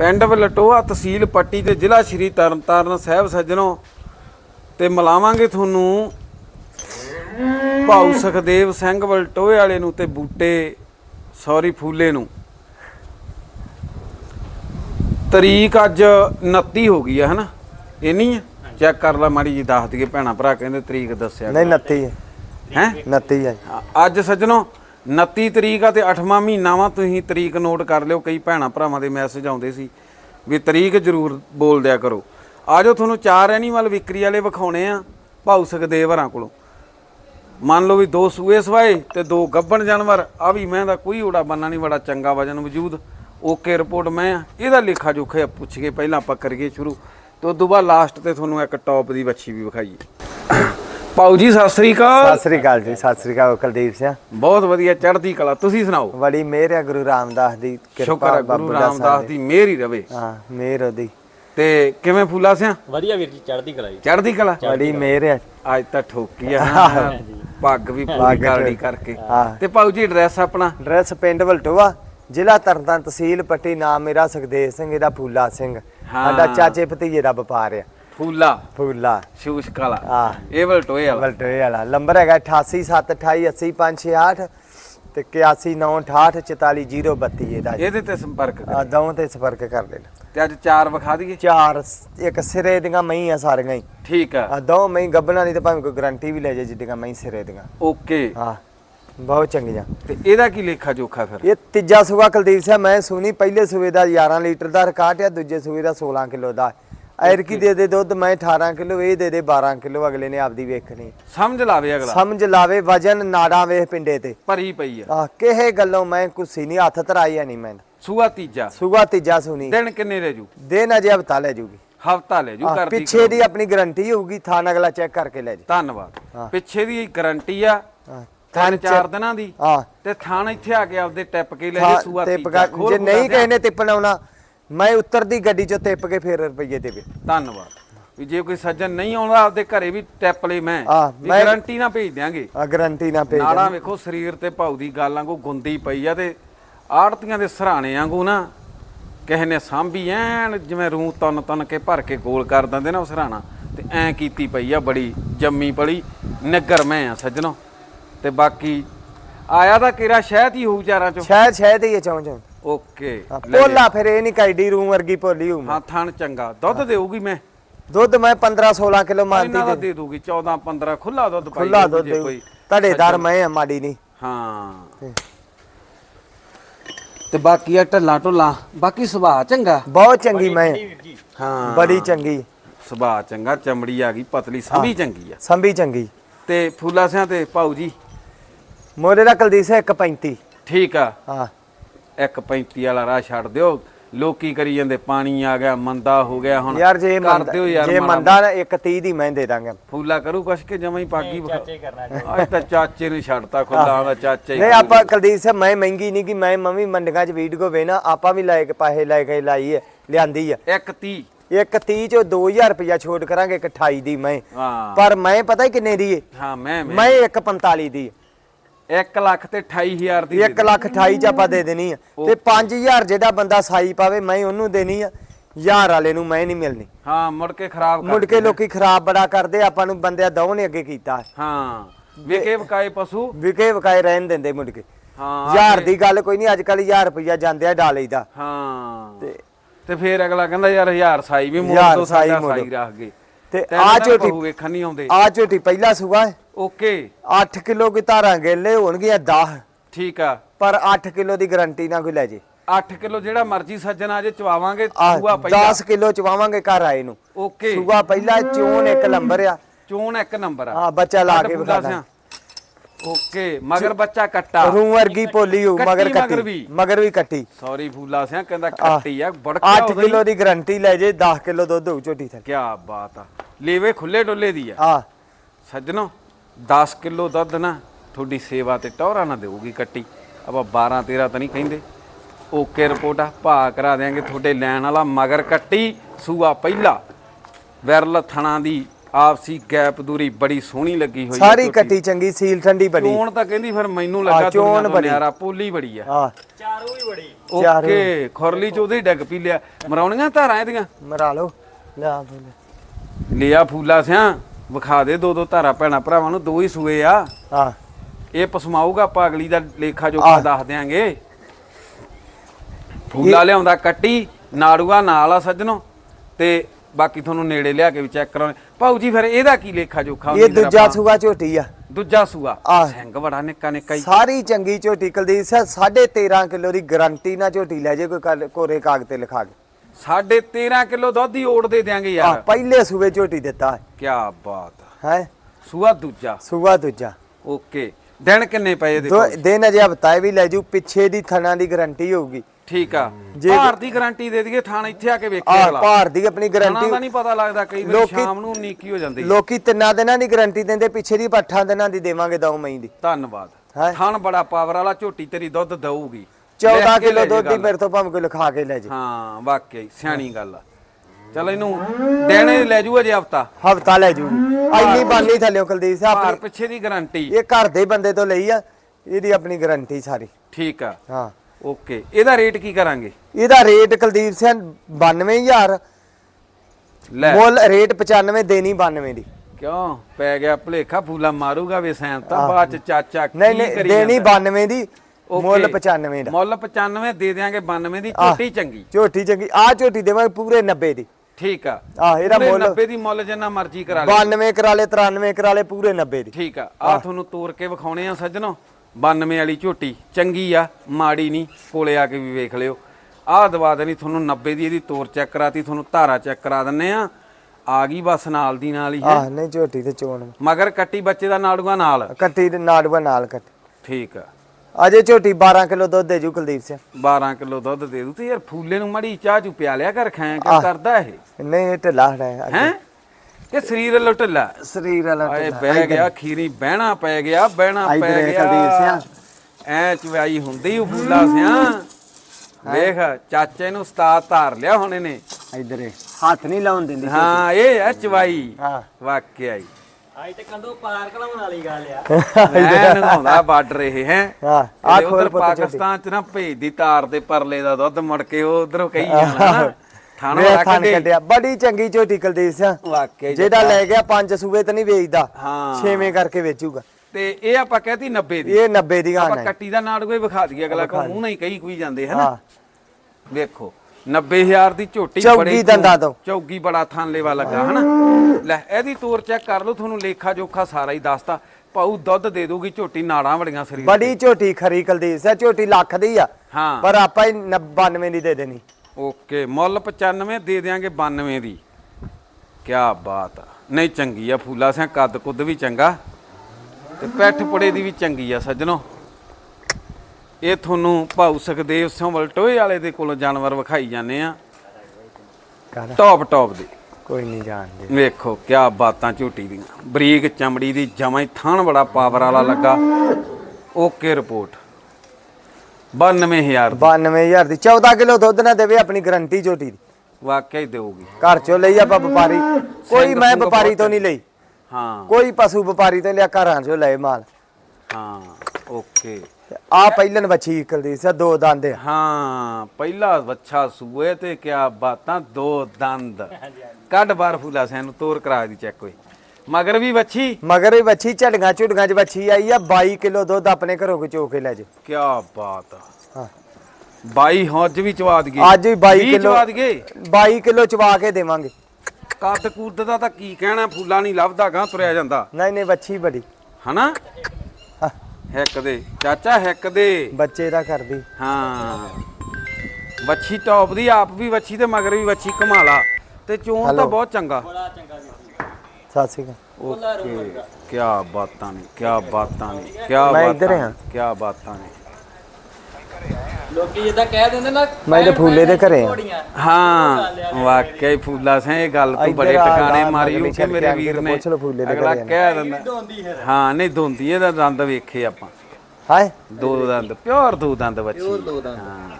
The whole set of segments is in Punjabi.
ਪਿੰਡ ਵਲਟੋਆ ਤਹਿਸੀਲ ਪੱਟੀ ਤੇ ਜ਼ਿਲ੍ਹਾ ਸ਼੍ਰੀ ਤਰਨਤਾਰਨ ਸਾਹਿਬ ਸੱਜਣੋ ਤੇ ਮਿਲਾਵਾਂਗੇ ਤੁਹਾਨੂੰ ਭਾਊ ਸੁਖਦੇਵ ਸਿੰਘ ਵਲਟੋਏ ਵਾਲੇ ਨੂੰ ਤੇ ਬੂਟੇ ਸੌਰੀ ਫੂਲੇ ਨੂੰ। ਤਰੀਕ ਅੱਜ 29 ਹੋ ਗਈ ਆ ਹਨਾ? ਇੰਨੀ ਆ? ਚੈੱਕ ਕਰ ਲੈ ਮਾੜੀ ਜੀ ਦੱਸ ਦਈਏ ਭੈਣਾ ਭਰਾ ਕਹਿੰਦੇ ਤਰੀਕ ਦੱਸਿਆ ਨਹੀਂ 29 ਹੈ ਹੈ? 29 ਹੈ ਅੱਜ ਸੱਜਣੋ 29 ਤਰੀਕ ਆ ਤੇ 8ਵਾਂ ਮਹੀਨਾ ਵਾ, ਤੁਸੀਂ ਤਰੀਕ ਨੋਟ ਕਰ ਲਿਓ, ਕਈ ਭੈਣਾ ਭਰਾਵਾਂ ਦੇ ਮੈਸੇਜ ਆਉਂਦੇ ਸੀ ਵੀ ਤਰੀਕ ਜ਼ਰੂਰ ਬੋਲ ਦਿਆ ਕਰੋ। ਆਜੋ ਤੁਹਾਨੂੰ ਚਾਰ ਐਨੀਮਲ ਵਿਕਰੀ ਵਾਲੇ ਵਿਖਾਉਣੇ ਆ, ਭਾਊ ਸੁਖਦੇਵ ਹਰਾਂ ਕੋਲੋਂ। ਮੰਨ ਲਓ ਵੀ ਦੋ ਸੂਏ ਸਵਾਏ ਤੇ ਦੋ ਗੱਬਣ ਜਾਨਵਰ ਆ ਵੀ ਮੈਂ ਦਾ ਕੋਈ ਓੜਾ ਬੰਨਾ ਨਹੀਂ, ਬੜਾ ਚੰਗਾ ਵਜਨ ਵਜੂਦ ਓਕੇ ਰਿਪੋਰਟ ਮੈਂ ਆ, ਇਹਦਾ ਲੇਖਾ ਜੋਖੇ ਪੁੱਛ ਕੇ ਪਹਿਲਾਂ ਆਪਾਂ ਕਰੀਏ ਸ਼ੁਰੂ। ਤੇ ਤੋਂ ਬਾਅਦ ਲਾਸਟ ਤੇ ਤੁਹਾਨੂੰ ਇੱਕ ਟੌਪ ਦੀ ਵੱਛੀ ਵੀ ਵਿਖਾਈਏ। ਭਾਊ ਜੀ ਸਤਿ ਸ੍ਰੀ ਅਕਾਲ। ਸਤਿ ਸ੍ਰੀ ਅਕਾਲ ਜੀ ਸਤਿ ਸ੍ਰੀ ਅਕਾਲ ਕੁਲਦੀਪ ਸਿੰਘ। ਬਹੁਤ ਵਧੀਆ ਚੜ੍ਹਦੀ ਕਲਾ ਤੁਸੀਂ ਸੁਣਾਓ? ਬੜੀ ਮਿਹਰ ਹੈ ਗੁਰੂ ਰਾਮਦਾਸ ਦੀ ਸ਼ੁਕਰ ਹੈ ਬਾਬਾ ਗੁਰੂ ਰਾਮਦਾਸ ਦੀ ਮਿਹਰ ਹੀ ਰਵੇ। ਹਾਂ ਮਿਹਰ ਉਹਦੀ। ਤੇ ਕਿਵੇਂ ਫੂਲਾ ਸਿਆ? ਵਧੀਆ ਵੀਰ ਜੀ ਚੜ੍ਹਦੀ ਕਲਾ ਜੀ। ਚੜ੍ਹਦੀ ਕਲਾ? ਬੜੀ ਮਿਹਰ ਹੈ ਅੱਜ ਤਾਂ ਠੋਕੀ ਆ। ਪੱਗ ਵੀ ਪੂਰੀ ਗਾੜੀ ਕਰਕੇ। ਹਾਂ। ਤੇ ਭਾਊ ਜੀ ਐਡਰੈਸ ਆਪਣਾ? ਡਰੈਸ ਪਿੰਡ ਵਲਟੋਆ ਜ਼ਿਲ੍ਹਾ ਤਰਨਤਾਰਨ ਤਹਿਸੀਲ ਪੱਟੀ ਨਾਮ ਮੇਰਾ ਸੁਖਦੇਵ ਸਿੰਘ ਇਹਦਾ ਫੂਲਾ ਸਿੰਘ। ਹਾਂ। ਸਾਡਾ ਚਾਚੇ ਭਤੀਜੇ ਦਾ ਵਪਾਰ ਆ। ਫੂਲਾ। ਫੂਲਾ। ਸ਼ੂਸ਼ ਕਲਾ। ਹਾਂ ਇਹ ਵਲ ਟੋਏ ਵਾਲਾ। ਵਲਟੋਏ ਵਾਲਾ। ਨੰਬਰ ਹੈਗਾ 8872880568 ਤੇ 8198844032 ਇਹਦਾ। ਇਹਦੇ ਤੇ ਸੰਪਰਕ ਆ ਕਰ ਦੋਵਾਂ ਤੇ ਸੰਪਰਕ ਕਰ ਲੈਣਾ ਤੇ ਅੱਜ ਚਾਰ ਵਿਖਾ ਦਈਏ। ਚਾਰ ਇੱਕ ਸਿਰੇ ਦੀਆਂ ਮਈਆਂ ਸਾਰੀਆਂ ਹੀ। ਠੀਕ ਆ। ਆ ਦੋ ਮਈ ਗੱਬਣਾ ਦੀ ਤੇ ਭਾਵੇਂ ਕੋਈ ਗਾਰੰਟੀ ਵੀ ਲੈ ਜੇ ਜਿੱਡੀਆਂ ਮਈ ਸਿਰੇ ਦੀਆਂ। ਓਕੇ। ਹਾਂ ਬਹੁਤ ਚੰਗੀਆਂ। ਤੇ ਇਹਦਾ ਕੀ ਲੇਖਾ ਜੋਖਾ ਫਿਰ? ਇਹ ਤੀਜਾ ਸੂਆ ਕੁਲਦੀਪ ਸਿੰਘ ਮੈਂ ਸੁਣੀ ਪਹਿਲੇ ਸੂਏ ਦਾ 11 ਲੀਟਰ ਦਾ ਰਿਕਾਰਡ ਆ ਦੂਜੇ ਸੂਏ ਦਾ 16 ਕਿਲੋ ਦਾ। ਐਰਕੀ ਦੇ ਦੇ ਦੁੱਧ ਮੈਂ 18 ਕਿਲੋ ਇਹ ਦੇ ਦੇ 12 ਕਿਲੋ ਅਗਲੇ ਨੇ ਆਪਦੀ ਵੇਖਣੀ। ਸਮਝ ਲਾਵੇ ਅਗਲਾ। ਸਮਝ ਲਾਵੇ ਵਜਨ ਨਾੜਾਂ ਵੇਖ ਪਿੰਡੇ ਤੇ। ਭਰੀ ਪਈ ਆ। ਆ ਕਿਹੇ ਗੱਲੋਂ ਮੈਂ ਕੁਸੀ ਨਹੀਂ ਹੱਥ ਧਰਾਈ ਨਹੀਂ ਮੈਂ। ਸੂਆ ਤੀਜਾ। ਸੂਆ ਤੀਜਾ ਸੁਣੀ। ਦਿਨ ਕਿੰਨੇ ਰਹਿ ਜੂ? ਦਿਨ ਅਜੇ ਹਫਤਾ ਲੈ ਜੂਗੀ। ਹਫਤਾ ਲੈ ਜੂ ਆਹ, ਕਰਦੀ ਪਿੱਛੇ ਦੀ ਆਪਣੀ ਗਾਰੰਟੀ ਹੋਊਗੀ ਥਾਨ ਅਗਲਾ ਚੈੱਕ ਕਰਕੇ ਲੈ ਜੀ। ਧੰਨਵਾਦ। ਪਿੱਛੇ ਦੀ ਗਾਰੰਟੀ ਆ ਹਾਂ। ਤਿੰਨ ਚਾਰ ਦਿਨਾਂ ਦੀ। ਹਾਂ। ਤੇ ਥਾਣ ਇੱਥੇ ਆ ਕੇ ਆਪਦੇ ਟਿਪ ਕੇ ਲੈ ਜੇ ਸੂਆ ਤੇ ਤੀਜਾ। ਪਕਾ- ਖੋਲ ਜੇ ਨਹੀਂ। ਕਿਸੇ ਨੇ ਤਿੱਪਣ ਆਉਣਾ ਮੈਂ ਉੱਤਰਦੀ ਗੱਡੀ ਚੋਂ ਤਿੱਪ ਕੇ ਫੇਰ ਰੁਪਈਏ ਦੇਵੇ। ਧੰਨਵਾਦ। ਵੀ ਜੇ ਕੋਈ ਸੱਜਣ ਨਹੀਂ ਆਉਂਦਾ ਆਪਦੇ ਘਰੇ ਵੀ ਟਿਪ ਲਈ ਮੈਂ। ਆਹ, ਵੀ ਮੈਂ- ਗਾਰੰਟੀ ਨਾ ਭੇਜ ਦਿਆਂਗੇ। ਆ ਗਾਰੰਟੀ ਨਾ ਭੇਜ ਨਾੜਾ ਵੇਖੋ ਸਰੀਰ ਤੇ ਭਾਉ ਦੀ ਗੱਲ ਵਾਂਗੂ ਗੁੰਦੀ ਪਈ ਆ ਤੇ ਆੜਤੀਆਂ ਦੇ ਸਰਾਣੇ ਵਾਂਗੂ ਨਾ ਕਿਸੇ ਨੇ ਸਾਂਭੀ ਐਨ ਜਿਵੇਂ ਰੂਹ ਤਨ ਤਨ ਕੇ ਭਰ ਕੇ ਗੋਲ ਕਰ ਦਿੰਦੇ ਨਾ ਉਹ ਸਰਾਣਾ। ਤੇ ਐ ਕੀਤੀ ਪਈ ਆ ਬੜੀ ਜੰਮੀ ਪਲੀ ਨਗਰ ਮੈਂ ਆ ਸੱਜਣੋ। ਤੇ ਬਾਕੀ ਆਇਆ ਤਾਂ ਕਿਰਾ ਸ਼ਹਿਦ ਹੀ ਹੋਊ ਚਾਰਾਂ ਚੋਂ। ਸ਼ਾਇਦ ਸ਼ਾਇਦ ਹੀ ਇਹ ਚੌਂ ਚੌਂ। ਓਕੇ। ਪੋਲਾ ਫਿਰ ਇਹ ਨਹੀਂ ਕਾਈਡੀ ਰੂਮ ਵਰਗੀ ਪੋਲੀ ਹੋਊ ਹਾਂ ਥਣ ਚੰਗਾ। ਦੁੱਧ ਦੇਊਗੀ ਮੈਂ? ਦੁੱਧ ਮੈਂ 15 16 ਕਿਲੋ ਇਹਨਾਂ ਦਾ ਮੰਨਦੀ ਦੇ ਦੂਗੀ 14 15 ਖੁੱਲਾ ਦੁੱਧ ਪਾਈ ਖੁੱਲਾ ਜਾਊਗੀ ਦੁੱਧ ਜੇ ਕੋਈ ਤੁਹਾਡੇ ਦਰ ਮੈਂ ਆ ਮਾੜੀ ਨਹੀਂ। ਹਾਂ। ਤੇ ਬਾਕੀ ਆ ਢੱਲਾ ਢੁੱਲਾ ਬਾਕੀ ਸੁਭਾਅ ਚੰਗਾ? ਬਹੁਤ ਚੰਗੀ ਮੈਂ। ਹਾਂ। ਬੜੀ ਚੰਗੀ। ਸੁਭਾਅ ਚੰਗਾ ਚਮੜੀ ਆ ਗਈ ਪਤਲੀ ਸਭੀ ਚੰਗੀ ਆ। ਸੰਭੀ ਚੰਗੀ। ਤੇ ਫੂਲਾ ਸਿਆਂ ਤੇ ਭਾਊ ਜੀ? ਮੋਰੇ ਦਾ ਕੁਲਦੀਪ ਸਿੰਘ 135 ਠੀਕ ਆ। ਹਾਂ। 135 ਵਾਲਾ ਰਾਹ ਛੱਡ ਦਿਓ। ਲੋਕੀ ਕਰੀ ਜਾਂਦੇ ਪਾਣੀ ਆ ਗਿਆ ਮੰਦਾ ਹੋ ਗਿਆ ਹੁਣ ਯਾਰ ਜੇ ਕਰ ਮੰਦਾ ਦਿਓ ਯਾਰ ਜੇ ਮਾੜਾ ਮੰਦਾ ਨਾ 130 ਦੀ ਮੈਂ ਦੇ ਦਾਂਗਾ। ਫੂਲਾ ਕਰੂ ਕੁਛ ਕਿ ਜਮਾਂ ਹੀ ਪਾਗੀ ਚਾਚੇ ਕਰਨਾ ਜੀ। ਅੱਜ ਤਾਂ ਚਾਚੇ ਨੇ ਛੱਡਤਾ ਖੁੱਲਾ ਦਾ ਚਾਚਾ ਹੀ ਨਹੀਂ ਆਪਾਂ ਕੁਲਦੀਪ ਸਿੰਘ ਮੈਂ ਮਹਿੰਗੀ ਨਹੀਂ ਕਿ ਮੈਂ ਮੰਮੀ ਮੰਡੀਆਂ 'ਚ ਵੀਡੀਓ ਵੇਨਾ ਆਪਾਂ ਵੀ ਲਾਇਕ ਪੈਸੇ ਲੈ ਕੇ ਲਾਈ ਹੈ ਲਿਆਂਦੀ ਹੈ 130 ਇੱਕ 30 ਚੋਂ 2000 ਰੁਪਇਆ ਛੋਟ ਕਰਾਂਗੇ ਇੱਕ 28 ਦੀ ਮੈਂ। ਹਾਂ। ਪਰ ਮੈਂ ਪਤਾ ਹੀ ਕਿੰਨੇ ਦੀ ਏ? ਹਾਂ ਮੈਂ ਮੈਂ। ਮੈਂ ਇੱਕ 45 ਦੀ। 1 ਲੱਖ ਤੇ 28000 ਦੀ ਇੱਕ ਲੱਖ 28 ਚ ਆਪਾਂ ਦੇ ਦੇਣੀ ਆ। ਤੇ 5000 ਜਿਹੜਾ ਬੰਦਾ ਸਾਈ ਪਾਵੇ ਮੈਂ ਉਹਨੂੰ ਦੇਣੀ ਆ। ਯਾਰ ਵਾਲੇ ਨੂੰ ਮੈਂ ਨਹੀਂ ਮਿਲਣੀ। ਹਾਂ ਮੁੜ ਕੇ ਖਰਾਬ ਮੁੜ ਕੇ ਲੋਕੀ ਖਰਾਬ ਬੜਾ ਕਰਦੇ ਆਪਾਂ ਨੂੰ ਬੰਦਿਆ ਦੌ ਨੇ ਅੱਗੇ ਕੀਤਾ। ਹਾਂ ਵਿਕੇ ਵਕਾਏ ਪਸ਼ੂ। ਵਿਕੇ ਵਕਾਏ ਰਹਿਣ ਦਿੰਦੇ ਮੁੜ ਕੇ। ਹਾਂ ਯਾਰ ਦੀ ਗੱਲ ਕੋਈ ਨਹੀਂ ਅੱਜ ਕੱਲ 1000 ਰੁਪਇਆ ਜਾਂਦੇ ਆ ਡਾਲਈਦਾ ਹਾਂ ਤੇ ਤੇ ਫੇਰ ਅਗਲਾ ਕਹਿੰਦਾ ਯਾਰ ਹਜ਼ਾਰ ਸਾਈ ਵੀ ਮੋੜ ਦੋ ਸਾਈ ਰੱਖ ਗਏ। ਤੇ ਆ ਤਾਂ ਝੋਟੀ ਵੇਖਣ ਨਹੀਂ ਆਉਂਦੇ। ਆ ਝੋਟੀ ਪਹਿਲਾ ਸੂਆ ਹੈ? ਓਕੇ। 8 ਕਿਲੋ ਕੀ ਧਾਰਾਂ ਗੇਲੇ ਹੋਣਗੀਆਂ 10 ਠੀਕ ਆ। ਪਰ 8 ਕਿਲੋ ਦੀ ਗਾਰੰਟੀ ਨਾ ਕੋਈ ਲੈ ਜੇ। 8 ਕਿਲੋ ਜਿਹੜਾ ਮਰਜ਼ੀ ਸੱਜਣ ਆ ਜੇ ਚਵਾਵਾਂਗੇ ਸੂਆ ਪਹਿਲਾ। 10 ਕਿਲੋ ਚਵਾਵਾਂਗੇ ਘਰ ਆਏ ਨੂੰ। ਓਕੇ। ਸੂਆ ਪਹਿਲਾ ਚੋਣ ਇੱਕ ਨੰਬਰ ਆ। ਚੋਣ ਇੱਕ ਨੰਬਰ ਆ। ਹਾਂ ਬੱਚਾ ਲਾ ਕੇ ਪੂਰਾ ਵਿਖਾ ਦਾਂ। ਸਿਆਂ। ਓਕੇ ਮਗਰ ਬੱਚਾ ਕੱਟਾ। ਰੂ ਵਰਗੀ ਪੋਲੀ ਹੋ ਮਗਰ ਕੱਟੀ। ਮਗਰ ਵੀ। ਕੱਟੀ। ਸੌਰੀ ਫੂਲਾ ਸਿਆ ਕਹਿੰਦਾ ਕੱਟੀ ਆ ਬੜਕਾ 8 ਕਿਲੋ ਦੀ ਗਰੰਟੀ ਲੈ ਜੇ 10 ਕਿਲੋ ਦੁੱਧ ਹੋਊ ਝੋਟੀ ਥੱਲੇ। ਕੀ ਬਾਤ ਆ। ਲੇਵੇ ਖੁੱਲੇ ਡੁੱਲੇ ਦੀ ਆ। ਆ ਸੱਜਣੋ 10 ਕਿਲੋ ਦੁੱਧ ਨਾ ਤੁਹਾਡੀ ਸੇਵਾ ਤੇ ਟੌਰਾ ਨਾ ਦੇਊਗੀ ਕੱਟੀ। ਆਪਾਂ 12 13 ਤਾਂ ਨਹੀਂ ਕਹਿੰਦੇ। ਓਕੇ ਰਿਪੋਰਟ ਆ ਭਾ ਕਰਾ ਦੇਾਂਗੇ ਤੁਹਾਡੇ ਲੈਣ ਵਾਲਾ ਮਗਰ ਕੱਟੀ ਸੂਆ ਪਹਿਲਾ। ਵਿਰਲ ਥਣਾ ਦੀ ਆਪਸੀ ਗੈਪ ਦੂਰੀ ਬੜੀ ਸੋਹਣੀ ਲੱਗੀ ਹੋਈ ਸਾਰੀ। ਕੱਟੀ ਚੰਗੀ ਸੀਲ ਠੰਡੀ ਬਣੀ। ਚੋਣ ਤਾਂ ਕਹਿੰਦੀ ਫਿਰ ਮੈਨੂੰ ਲੱਗਾ ਚੋਣ ਦੁਨੀਆ ਤੋਂ ਬੜੀ। ਨਿਆਰਾ ਪੋਲੀ ਬੜੀ ਆ। ਚਾਰੂ ਵੀ ਬੜੀ। ਓਕੇ ਖੁਰਲੀ ਚ ਉਹਦੇ ਡੱਗ ਪੀ ਲਿਆ। ਮਰਾਉਣੀਆਂ ਧਾਰਾਂ ਇਹਦੀਆਂ? ਮਰਾ ਲਓ। ਲਿਆ ਫੂਲਾ ਸਿਆ। ਵਿਖਾ ਦੇ ਦੋ ਦੋ ਧਾਰਾਂ ਭੈਣਾ ਭਰਾਵਾਂ ਨੂੰ ਦੋ ਹੀ ਸੂਏ ਆ। ਆ ਇਹ ਪਸਮਾਊਗਾ ਆਪਾਂ ਅਗਲੀ ਦਾ ਲੇਖਾ ਜੋਖਾ ਦੱਸ ਦਿਆਂਗੇ। ਫੂਲਾ ਲਿਆਉਂਦਾ ਕੱਟੀ ਨਾੜੂਆ ਨਾਲ ਆ ਸੱਜਣੋ ਤੇ ਬਾਕੀ ਤੁਹਾਨੂੰ ਨੇੜੇ ਲਿਆ ਕੇ ਵੀ ਚੈੱਕ ਕਰਾਉਣੇ। ਭਾਊ ਜੀ ਫਿਰ ਇਹਦਾ ਕੀ ਲੇਖਾ ਜੋਖਾ ਇਹ ਦੂਜਾ ਸੂਆ ਝੋਟੀ ਆ। ਦੂਜਾ ਸੂਆ। ਸਿੰਘ ਬੜਾ ਨਿੱਕਾ ਨਿੱਕਾ ਹੀ। ਸਾਰੀ ਚੰਗੀ ਝੋਟੀ ਕੁਲਦੀਪ ਸਿੰਘ 13.5 ਕਿਲੋ ਦੀ ਗਾਰੰਟੀ ਨਾਲ ਝੋਟੀ ਲੈ ਜੇ ਕੋਈ ਕੋਰੇ ਕਾਗਜ਼ ਤੇ ਲਿਖਾ ਕੇ। ਸਾਢੇ 13 ਕਿਲੋ ਦੁੱਧ ਹੀ ਓੜ ਦੇ ਦਿਆਂਗੇ ਆ ਯਾਰ ਪਹਿਲੇ ਸੂਏ ਝੋਟੀ ਦਿੱਤਾ ਕੀ ਬਾਤ ਹੈ? ਸੂਆ ਦੂਜਾ। ਸੂਆ ਦੂਜਾ। ਓਕੇ। ਦਿਨ ਕਿੰਨੇ ਪਏ ਇਹਦੇ ਦੋ ਕੋਲ? ਦਿਨ ਅਜੇ ਹਫਤਾ ਵੀ ਲੈ ਜੂ ਪਿੱਛੇ ਦੀ ਥਣਾ ਦੀ ਗਾਰੰਟੀ ਹੋਊਗੀ। ਠੀਕ ਆ। ਜੇ- ਭਾਰ ਦੀ ਗਾਰੰਟੀ ਦੇ ਦਈਏ ਥਾਣ ਇੱਥੇ ਆ ਕੇ ਵੇਖੇ ਆ ਭਾਰ ਦੀ ਆਪਣੀ ਥਾਣਾ ਦਾ ਗਾਰੰਟੀ ਨਹੀਂ ਪਤਾ ਲੱਗਦਾ ਕਈ ਵਾਰ ਲੋਕੀ- ਸ਼ਾਮ ਨੂੰ ਨੀਕੀ ਹੋ ਜਾਂਦੀ ਹੈ। ਲੋਕੀ ਤਿੰਨਾਂ ਦਿਨਾਂ ਦੀ ਗਾਰੰਟੀ ਦਿੰਦੇ ਪਿੱਛੇ ਦੀ ਆਪਾਂ ਅੱਠਾਂ ਦਿਨਾਂ ਦੀ ਦੇਵਾਂਗੇ ਦਊ ਮਈ ਦੀ। ਧੰਨਵਾਦ। ਹੈਂ? ਥਣ ਬੜਾ ਪਾਵਰ ਵਾਲਾ ਝੋਟੀ ਤੇਰੀ ਦੁੱਧ ਦਊਗੀ। 14 ਲਿਖ ਕੇ ਕਿਲੋ ਲੈ ਜੇ ਦੁੱਧ ਗੱਲ। ਮੇਰੇ ਤੋਂ ਭਾਵੇਂ ਕੋਈ ਲਿਖਾ ਕੇ ਲੈ ਜੇ। ਹਾਂ ਵਾਕਈ ਸਿਆਣੀ ਗੱਲ ਆ। ਚਲ ਇਹਨੂੰ ਦੇਣੇ ਲੈ ਜੂ ਅਜੇ ਹਫਤਾ। ਹਫਤਾ ਲੈ ਜੂਗੀ ਐਨੀ ਬਾਨੀ ਥੱਲਿਓ ਕੁਲਦੀਪ ਸਿੰਘ ਭਾਰ ਆਪਣੀ ਪਿੱਛੇ ਦੀ ਗਾਰੰਟੀ। ਇਹ ਘਰ ਦੇ ਬੰਦੇ ਤੋਂ ਲਈ ਆ ਇਹਦੀ ਆਪਣੀ ਗਾਰੰਟੀ ਸਾਰੀ। ਠੀਕ ਆ। ਹਾਂ। ਓਕੇ ਇਹਦਾ ਰੇਟ ਕੀ ਕਰਾਂਗੇ? ਇਹਦਾ ਰੇਟ ਕੁਲਦੀਪ ਸਿੰਘ 92000 ਲੈ। ਮੁੱਲ ਰੇਟ 95 ਦੇਣੀ 92 ਦੀ। ਕਿਉਂ? ਪੈ ਗਿਆ ਭਲੇਖਾ ਫੂਲਾ ਮਾਰੂਗਾ ਵੇ ਤਾਂ ਬਾਅਦ ਚ ਚਾਚਾ ਕੀ ਨਹੀਂ ਨਹੀਂ ਕਰੀ ਦੇਣੀ ਜਾਂਦਾ? 92 ਦੀ। ਮੁੱਲ 95 ਦਾ। ਮੁੱਲ 95 ਦੇ ਦਿਆਂਗੇ 92 ਦੀ। ਝੋਟੀ ਚੰਗੀ। ਝੋਟੀ ਚੰਗੀ। ਆ ਝੋਟੀ ਦੇਵਾਂਗੇ ਪੂਰੇ 90 ਦੀ। ਠੀਕ ਆ। ਆਹ, ਇਹਦਾ ਮੁੱਲ- 90 ਦੀ ਮੁੱਲ ਜਿੰਨਾ ਮਰਜ਼ੀ ਕਰਾ ਲੈ 92 ਕਰਾ ਲੇ 93 ਕਰਾ ਲੇ ਪੂਰੇ 90 ਦੀ। ਠੀਕ ਆ। ਆ ਤੁਹਾਨੂੰ ਤੋੜ ਕੇ ਵਿਖਾਉਣੇ ਆ ਸੱਜਣੋ। 92 ਵਾਲੀ ਝੋਟੀ ਚੰਗੀ ਆ ਮਾੜੀ ਨਹੀਂ ਕੋਲੇ ਆ ਕੇ ਵੀ ਵੇਖ ਲਿਓ। ਆਹ ਦਵਾ ਦੇਣੀ ਤੁਹਾਨੂੰ 90 ਦੀ ਇਹਦੀ ਤੋਰ ਚੈੱਕ ਕਰਾਤੀ ਤੁਹਾਨੂੰ ਧਾਰਾ ਚੈੱਕ ਕਰਾ ਦਿੰਨੇ ਆ। ਆ ਗਈ ਬਸ ਨਾਲ ਦੀ ਨਾਲ ਹੀ ਹੈ। ਆਹ ਨਹੀਂ ਝੋਟੀ ਤੇ ਚੋਣ। ਮਗਰ ਕੱਟੀ ਬੱਚੇ ਦਾ ਨਾੜੂਆ ਨਾਲ। ਕੱਟੀ ਦੇ ਨਾੜਵਾ ਨਾਲ ਕੱਟ। ਠੀਕ ਆ। ਅਜੇ ਝੋਟੀ 12 ਕਿਲੋ ਦੁੱਧ ਦੇ ਜੂ ਕੁਲਦੀਪ ਸਿੰਘ। 12 ਕਿਲੋ ਦੁੱਧ ਦੇ ਦੂ ਤੇ ਯਾਰ ਫੂਲੇ ਨੂੰ ਮੜੀ ਚਾਹ ਚੂ ਪਿਆ ਲਿਆ ਕਰ ਖਾਇਆ ਕਿਉਂ ਕਰਦਾ ਇਹ? ਨਹੀਂ ਇਹ ਢਿੱਲਾ ਹੈ ਹੈ? ਕਿ ਸਰੀਰ ਵੱਲੋਂ ਢਿੱਲਾ? ਸਰੀਰ ਵਾਲਾ ਢਿੱਲਾ। ਬਹਿ ਗਿਆ ਖੀਰੀ ਬਹਿਣਾ ਪੈ ਗਿਆ ਬਹਿਣਾ ਪੈ ਗਿਆ। ਕੁਲਦੀਪ ਐ ਚਵਾਈ ਹੁੰਦੀ ਉਹ ਫੂਲਾ ਸਿਆ। ਵੇਖ ਚਾਚੇ ਨੂੰ ਉਸਤਾਦ ਧਾਰ ਲਿਆ ਹੁਣ ਇਹਨੇ। ਇਧਰ ਹੱਥ ਨਹੀਂ ਲਾਉਣ ਦਿੰਦੀ ਹਾਂ ਇਹ ਹੈ ਚਵਾਈ ਹਾਂ। ਵਾਕਿਆ ਹੀ ਅੱਜ ਤੇ ਕੰਦੋ ਪਾਰ ਕਲਾਉਣ ਵਾਲੀ ਗੱਲ ਆ। ਮੈਂ ਨਗਾਉਂਦਾ ਬਾਰਡਰ ਇਹ ਹੈ। ਹਾਂ ਆ ਆ ਖੋਲ ਉਧਰ ਪੁੱਤ ਝੋਟੀ ਪਾਕਿਸਤਾਨ ਚ ਨਾ ਭੇਜਦੀ ਤਾਰ ਦੇ ਪਰਲੇ ਦਾ ਦੁੱਧ ਮੁੜ ਕੇ ਉਹ ਉਧਰੋਂ ਕਹੀ ਜਾਣਾ ਨਾ। ਥਾਣਾ ਵੇ ਰੱਖ ਥਣ ਦੇ ਕੱਢਿਆ। ਬੜੀ ਚੰਗੀ ਝੋਟੀ ਕੁਲਦੀਪ ਸਿੰਘ ਵਾਕਿਆ ਹੀ ਜਿਹੜਾ ਲੈ ਗਿਆ ਪੰਜ ਸੂਬੇ ਤੇ ਨਹੀਂ ਵੇਚਦਾ। ਹਾਂ। ਛੇਵੇਂ ਕਰਕੇ ਵੇਚੂਗਾ। ਤੇ ਇਹ ਆਪਾਂ ਕਹਤੀ 90 ਦੀ। ਇਹ 90 ਦੀ ਆਪਾਂ ਗਾਣਾ ਕੱਟੀ ਦਾ ਨਾੜ ਕੋਈ ਵਿਖਾ ਦਈਏ ਅਗਲਾ ਕੋ ਮੂੰਹ ਨਹੀਂ ਕਹੀ ਕੋਈ ਜਾਂਦੇ ਹੈ। ਨਾ ਵੇਖੋ। 90000 ਦੀ ਝੋਟੀ ਚੌਗੀ ਬੜੇ ਦੰਦਾਂ ਤੋਂ। ਚੌਗੀ ਬੜਾ ਥਾਨ ਲੈਵਾ ਲੱਗਾ ਹਨਾ? ਲੈ ਇਹਦੀ ਤੋਰ ਚੈੱਕ ਕਰ ਲਓ ਤੁਹਾਨੂੰ ਲੇਖਾ ਜੋਖਾ ਸਾਰਾ ਹੀ ਦੱਸਤਾ। ਪਾਉ ਦੁੱਧ ਦੇ ਦੂਗੀ ਝੋਟੀ ਨਾੜਾਂ ਬੜੀਆਂ ਸਰੀਰ ਬੜੀ ਝੋਟੀ ਖਰੀ ਕੁਲਦੀਪ ਸਿੰਘ ਝੋਟੀ ਲੱਖ ਦੀ ਆ। ਹਾਂ। ਪਰ ਆਪਾਂ ਹੀ 92 ਦੀ ਦੇ ਦੇਣੀ। ਓਕੇ ਮੁੱਲ 95 ਦੇ ਦਿਆਂਗੇ 92 ਦੀ। ਕੀ ਬਾਤ ਆ। ਨਹੀਂ ਚੰਗੀ ਆ ਫੂਲਾ ਸਿਆ ਕੱਦ ਕੁੱਦ ਵੀ ਚੰਗਾ। ਤੇ ਪੈਠ ਪੜੇ ਦੀ ਵੀ ਚੰਗੀ ਆ ਸੱਜਣੋ। ਇਹ ਤੁਹਾਨੂੰ ਭਾਊ ਸੁਖਦੇਵ ਸਿੰਘ ਵਲਟੋਏ ਵਾਲੇ ਦੇ ਕੋਲੋਂ ਜਾਨਵਰ ਵਿਖਾਈ ਜਾਂਦੇ ਆ। ਟੌਪ ਟੌਪ ਦੇ। ਕੋਈ ਨਹੀਂ ਜਾਣਦੇ। ਵੇਖੋ ਕੀ ਬਾਤਾਂ ਝੋਟੀ ਦੀਆਂ। ਬਰੀਕ ਚਮੜੀ ਦੀ ਜਮਾਂ ਹੀ ਥਣ ਬੜਾ ਪਾਵਰ ਵਾਲਾ ਲੱਗਾ। Okay report. 92000 ਦੀ। 92000 ਦੀ। 14 ਕਿਲੋ ਦੁੱਧ ਨਾ ਦੇਵੇ ਆਪਣੀ ਗਾਰੰਟੀ ਝੋਟੀ ਦੀ। ਵਾਕਿਆ ਹੀ ਦੇਊਗੀ। ਘਰ ਚੋਂ ਲਈ ਆਪਾਂ ਵਪਾਰੀ। ਕੋਈ ਮੈਂ ਵਪਾਰੀ ਤੋਂ ਨਹੀਂ ਲਈ। ਹਾਂ। ਕੋਈ ਪਸ਼ੂ ਵਪਾਰੀ ਤੋਂ ਲਿਆ ਘਰਾਂ ਚੋਂ ਲਏ ਮਾਲ। ਹਾਂ ਓਕੇ। ਆ ਪਹਿਲਨ ਬੱਚੀ ਕੁਲਦੀਪ ਸਿੰਘ ਦੋ ਦੰਦ ਹਾਂ ਪਹਿਲਾ ਵੱਛਾ ਸੂਏ ਤੇ ਕਿਆ ਬਾਤਾਂ ਦੋ ਦੰਦ। ਕੱਢ ਬਾਰ ਫੂਲਾ ਸੈਨ ਤੋਰ ਕਰਾ ਦੀ ਚੈੱਕ ਕੋਈ ਮਗਰ ਵੀ ਵੱਛੀ? ਮਗਰ ਇਹ ਬੱਚੀ ਝੜੀਆਂ ਝੁੜੀਆਂ ਚ ਬੱਚੀ ਆਈ ਆ 22 ਕਿਲੋ ਦੁੱਧ ਆਪਣੇ ਘਰੋਂ ਚੋ ਕੇ ਲੈ ਜਾ। ਕਿਆ ਬਾਤ ਆ। ਹਾਂ। 22 ਹੌਜ ਵੀ ਚਵਾ ਦਈਏ। ਅੱਜ ਵੀ 22 ਵੀਹ ਕਿਲੋ ਚਵਾ ਦਈਏ? 22 ਕਿਲੋ ਚਵਾ ਕੇ ਦੇਵਾਂਗੇ। ਕੱਦ ਕੁੱਦ ਦਾ ਤਾਂ ਕੀ ਕਹਿਣਾ ਫੂਲਾ ਨਹੀਂ ਲੱਭਦਾ ਗਾਂ ਤੁਰਿਆ ਜਾਂਦਾ। ਨਹੀਂ ਨਹੀਂ ਬੱਚੀ ਬੜੀ। ਹਨਾ? ਹਾਂ, ਹੈਕ ਦੇ। ਚਾਚਾ ਹੈਕ ਦੇ। ਬੱਚੇ ਦਾ ਕਰਦੀ। ਹਾਂ। ਵੱਛੀ ਟੌਪ ਦੀ ਆਪ ਵੀ ਵੱਛੀ ਤੇ ਮਗਰ ਵੀ ਵੱਛੀ ਕਮਾਲਾ। ਤੇ ਚੋਣ ਤਾਂ ਬਹੁਤ ਚੰਗਾ। ਬੜਾ ਚੰਗਾ ਜੀ ਸਤਿ ਸ਼੍ਰੀ ਅਕਾਲ। ਓਕੇ। ਕੀ ਬਾਤਾਂ ਨੇ ਕੀ ਬਾਤਾਂ ਨੇ ਬਾਤਾਂ। ਕੀ ਬਾਤਾਂ ਨੇ। ਲੋਕੀ ਜਿੱਦਾਂ ਕਹਿ ਦਿੰਦੇ ਨਾ ਮੈਂ ਤਾਂ ਫੂਲੇ ਦੇ ਘਰੇ ਆ। ਘੋੜੀਆਂ ਹਾਂ ਵਾਕਈ ਫੂਲਾ ਸਿੰਘ ਇਹ ਗੱਲ ਤੂੰ ਬੜੇ ਟਿਕਾਣੇ ਮਾਰੀ ਉਹ ਕਿ ਮੇਰੇ ਵੀਰ ਨੇ। ਪੁੱਛ ਲਓ ਫੂਲੇ ਦੇ ਅਗਲਾ ਘਰੇ ਕਹਿ ਦਿੰਦਾ। ਹਾਂ ਨਹੀਂ ਦੋਂਦੀ ਇਹਦਾ ਦੰਦ ਵੇਖੇ ਆਪਾਂ। ਹਾਏ। ਦੋ ਦੰਦ ਪਿਓਰ ਦੋ ਦੰਦ ਬੱਚੀ। ਦੋ ਦੰਦ। ਹਾਂ।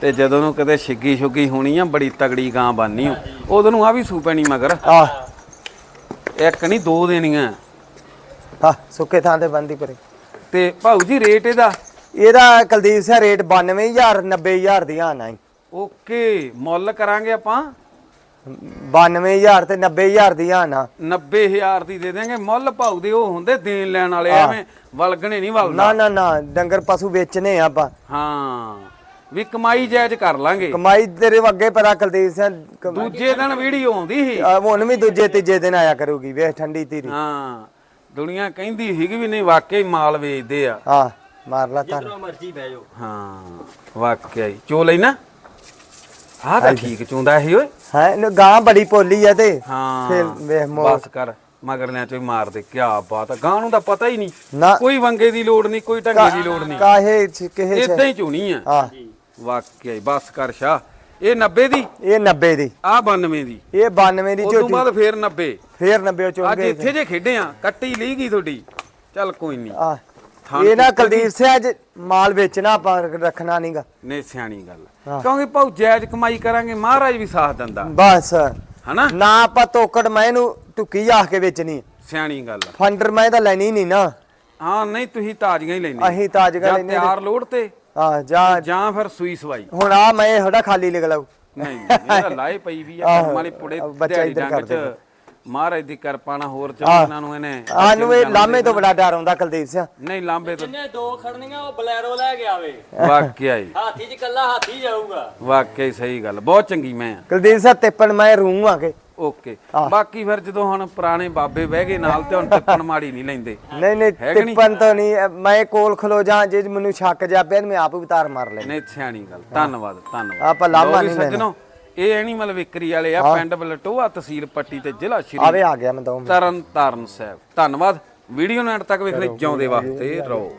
ਤੇ ਜਦੋਂ ਨੂੰ ਕਦੇ ਛਿੱਗੀ ਛੁੱਗੀ ਹੋਣੀ ਆ ਬੜੀ ਤਗੜੀ ਗਾਂ ਬਣਨੀ ਉਦੋਂ ਨੂੰ ਆ ਵੀ ਸੂ ਪੈਣੀ ਮਗਰ। ਆ ਇੱਕ ਨਹੀਂ ਦੋ ਦੇਣੀਆਂ। ਆ ਸੁੱਕੇ ਥਾਂ ਤੇ ਬੰਦੀ ਪਰੇ। ਤੇ ਭਾਊ ਜੀ ਰੇਟ ਇਹਦਾ ਇਹਦਾ ਕੁਲਦੀਪ ਸਿੰਘ ਰੇਟ 92000 90000 ਦੀਆਂ ਆਣਾ ਓਕੇ ਮੁੱਲ ਕਰਾਂਗੇ ਆਪਾਂ। 92000 ਤੇ 90000 ਦੀਆਂ ਆਣਾ 90000 ਦੀ ਦੇ ਦੇਾਂਗੇ ਮੁੱਲ ਭਾਊ ਦੇ ਉਹ ਹੁੰਦੇ ਦੇਣ ਲੈਣ ਵਾਲੇ ਐਵੇਂ ਵਲਗਣੇ ਨਹੀਂ ਵਲਦਾ। ਨਾ ਨਾ ਨਾ ਡੰਗਰ ਪਸ਼ੂ ਵੇਚਨੇ ਆਪਾਂ। ਹਾਂ ਵੀ ਕਮਾਈ ਜਾਇਜ਼ ਕਰ ਲਾਂਗੇ। ਕਮਾਈ ਤੇਰੇ ਅੱਗੇ ਪਰਾ ਕੁਲਦੀਪ ਸਿੰਘ ਦੂਜੇ ਦਿਨ ਵੀਡੀਓ ਆਉਂਦੀ ਸੀ। ਹੁਣ ਵੀ ਦੂਜੇ ਤੀਜੇ ਦਿਨ ਆਇਆ ਕਰੂਗੀ ਵੇਖ ਠੰਡੀ ਧੀਰੀ। ਹਾਂ ਦੁਨੀਆ ਕਹਿੰਦੀ ਸੀਗੀ ਵੀ ਨਹੀਂ ਵਾਕਈ ਮਾਲ ਵੇਚਦੇ ਆ। ਆ ਮਾਰ ਲਾ ਤਾਂ। ਜਿੱਦੋਂ ਮਰਜ਼ੀ ਬਹਿ ਜਾਓ। ਹਾਂ ਵਾਕਈ ਚੋ ਲੈਣਾ ਆਹ ਤਾਂ ਠੀਕ ਚੁੰਦਾ ਸੀ ਓਏ। ਹੈ ਗਾਂ ਬੜੀ ਪੋਲੀ ਆ ਤੇ। ਹਾਂ ਫਿਰ ਵੇਖ ਮੋ ਬਸ ਕਰ ਮਗਰਲਿਆਂ ਚੋਂ ਹੀ ਮਾਰ ਦੇ ਕੀ ਬਾਤ ਆ। ਗਾਂ ਨੂੰ ਤਾਂ ਪਤਾ ਹੀ ਨਹੀਂ। ਕੋਈ ਵੰਗੇ ਦੀ ਲੋੜ ਨਹੀਂ ਕੋਈ ਢੰਗੇ ਦੀ ਲੋੜ ਨਹੀਂ। ਕਾਹੇ ਕਿਹੇ ਚ? ਇਦਾਂ ਹੀ ਚੁਣੀ ਆ। ਆ ਵਾਕਈ ਬਸ ਕਰ ਸ਼ਾ ਇਹ 90 ਦੀ? ਇਹ 90 ਦੀ। ਆ 92 ਦੀ। ਇਹ 92 ਦੀ ਉਸ ਤੋਂ ਝੋਟੀ। ਬਾਅਦ ਫੇਰ 90 ਫੇਰ 90 ਚੋਂ ਅੱਜ ਇੱਥੇ ਜੇ ਖੇਡੇ ਆ ਕੱਟੀ ਲਈ ਗਈ ਤੁਹਾਡੀ। ਚੱਲ ਕੋਈ ਨਹੀਂ। ਆ ਇਹ ਨਾ ਕੁਲਦੀਪ ਸਿੰਘ ਅੱਜ ਮਾਲ ਵੇਚਣਾ ਆਪਾਂ ਰੱਖਣਾ ਨਹੀਂਗਾ ਨੇ ਸਿਆਣੀ ਗੱਲ ਹਾਂ। ਕਿਉਂਕਿ ਭਾਉ ਜਾਇਜ਼ ਕਮਾਈ ਕਰਾਂਗੇ ਮਹਾਰਾਜ ਵੀ ਸਾਥ ਦਿੰਦਾ। ਬਸ। ਹਨਾ? ਨਾ ਆਪਾਂ ਤੋਕੜ ਮੈਂ ਇਹਨੂੰ ਟੁੱਕੀ ਆ ਕੇ ਵੇਚਣੀ। ਸਿਆਣੀ ਗੱਲ। ਫੰਡਰ ਮੈਂ ਤਾਂ ਲੈਣੀ ਨਹੀਂ ਨਾ। ਹਾਂ ਨਹੀਂ ਤੁਸੀਂ ਤਾਜ਼ੀਆਂ ਹੀ ਲੈਣੀ ਅਸੀਂ ਜਾਂ ਲੈਣੇ ਤਿਆਰ ਲੋੜ ਤੇ ਆ ਜਾ ਜਾਂ ਫਿਰ ਸੂਈ ਸਵਾਈ। ਹੁਣ ਆ ਮੈਂ ਥੋੜਾ ਖਾਲੀ ਲਿਖ ਲਊ ਨਹੀਂ ਨਹੀਂ, ਇਹਦਾ ਲਾਏ ਪਈ ਵੀ ਆ ਆਹੋ, ਵਾਲੀ ਪੁੜੇ ਬੱਚਾ ਇੱਧਰ ਕਰ ਮਹਾਰਾਜ ਦੀ ਕਿਰਪਾ ਨਾਲ ਹੋਰ। ਚੰਨਾਂ ਨੂੰ ਇਹਨੇ ਆਨੂੰ ਇਹ ਲਾਮੇ ਤੋਂ ਬੜਾ ਡਰ ਆਉਂਦਾ ਕੁਲਦੀਪ ਸਿੰਘ। ਨਹੀਂ ਲਾਂਬੇ ਤੋਂ ਜਿੰਨੇ ਦੋ ਖੜਨੀਆਂ ਉਹ ਬਲੈਰੋ ਲੈ ਕੇ ਆਵੇ। ਵਾਕਿਆ ਹੀ ਹਾਥੀ 'ਚ ਕੱਲਾ ਹਾਥੀ ਜਾਊਗਾ। ਵਾਕਿਆ ਹੀ ਸਹੀ ਗੱਲ ਬਹੁਤ ਚੰਗੀ ਮੈਂ ਆ। ਕੁਲਦੀਪ ਸਿੰਘ ਤਿੱਪਣ ਮੈਂ ਰੂੰ ਆ ਕੇ। ਓਕੇ। ਬਾਕੀ ਫਿਰ ਜਦੋਂ ਹੁਣ ਪੁਰਾਣੇ ਬਾਬੇ ਬਹਿ ਗਏ ਨਾਲ ਤੇ ਹੁਣ ਟਿੱਪਣ ਮਾੜੀ ਨਹੀਂ ਲੈਂਦੇ। ਨਹੀਂ ਨਹੀਂ? ਤਿੱਪਣ ਤੋਂ ਨਹੀਂ ਮੈਂ ਕੋਲ ਖਲੋ ਜਾ ਜੇ ਮੈਨੂੰ ਸ਼ੱਕ ਜਾ ਪਿਆ ਤੇ ਮੈਂ ਆਪ ਵੀ ਤਾਰ ਮਾਰ ਲੈਣੀ ਨਹੀਂ ਸਿਆਣੀ ਗੱਲ ਧੰਨਵਾਦ ਧੰਨਵਾਦ। ਆਪਾਂ ਲਾਮਾ ਨਹੀਂ। ਸੱਜਣੋ ਇਹ ਐਨੀਮਲ ਵਿਕਰੀ ਵਾਲੇ ਆ ਪਿੰਡ ਬਲਟੋਆ ਤਹਿਸੀਲ ਪੱਟੀ ਤੇ ਜ਼ਿਲ੍ਹਾ ਸ਼੍ਰੀ ਆਵੇ ਆ ਗਿਆ ਮੈਂ ਦੋ ਮਿੰਟ ਤਰਨ ਤਾਰਨ ਸਾਹਿਬ। ਧੰਨਵਾਦ। ਵੀਡੀਓ ਨੂੰ ਐਂਡ ਤੱਕ ਵੇਖ ਲਈ ਜਿਉਂਦੇ ਵਾਸਤੇ ਰਹੋ।